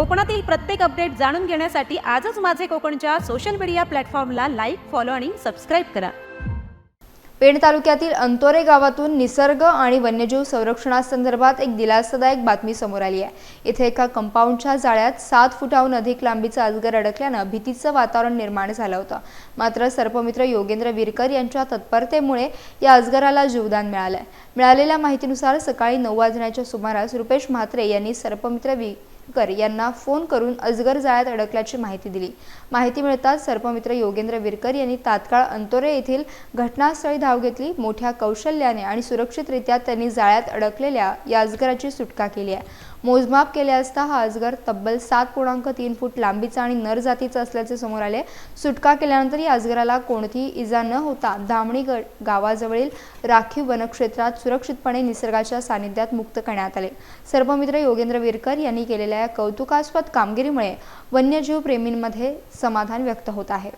कोकणातील प्रत्येक अपडेट जाणून घेण्यासाठी आजच माझे कोकणच्या सोशल मीडिया प्लॅटफॉर्मला लाईक फॉलो आणि सबस्क्राईब करा. पेण तालुक्यातील अंतोरे गावातून निसर्ग आणि वन्यजीव संरक्षणासंदर्भात एक दिलासादायक बातमी समोर आली आहे. इथे एका कंपाऊंडच्या जाळ्यात सात फुटाहून अधिक लांबीचा अजगर अडकल्यानं भीतीचं वातावरण निर्माण झालं होतं. मात्र सर्पमित्र योगेंद्र विरकर यांच्या तत्परतेमुळे या अजगराला जीवदान मिळालंय. मिळालेल्या माहितीनुसार सकाळी नऊ वाजण्याच्या सुमारास रुपेश म्हात्रे यांनी सर्पमित्र विरकर यांना फोन करून अजगर जाळ्यात अडकल्याची माहिती दिली. माहिती मिळताच सर्पमित्र योगेंद्र विरकर यांनी तात्काळ अंतोरे येथील घटनास्थळी धाव घेतली. मोठ्या कौशल्याने आणि सुरक्षितरित्या त्यांनी जाळ्यात अडकलेल्या या अजगराची सुटका केली आहे. मोजमाप केले असता हा अजगर तब्बल सात पूर्णांक तीन फूट लांबीचा आणि नर जातीचा असल्याचे समोर आले. सुटका केल्यानंतर या अजगराला कोणतीही इजा न होता धामणी गावाजवळील राखीव वनक्षेत्रात सुरक्षितपणे निसर्गाच्या सानिध्यात मुक्त करण्यात आले. सर्पमित्र योगेंद्र विरकर यांनी केलेल्या या कौतुकास्पद कामगिरीमुळे वन्यजीव प्रेमींमध्ये समाधान व्यक्त होत आहे.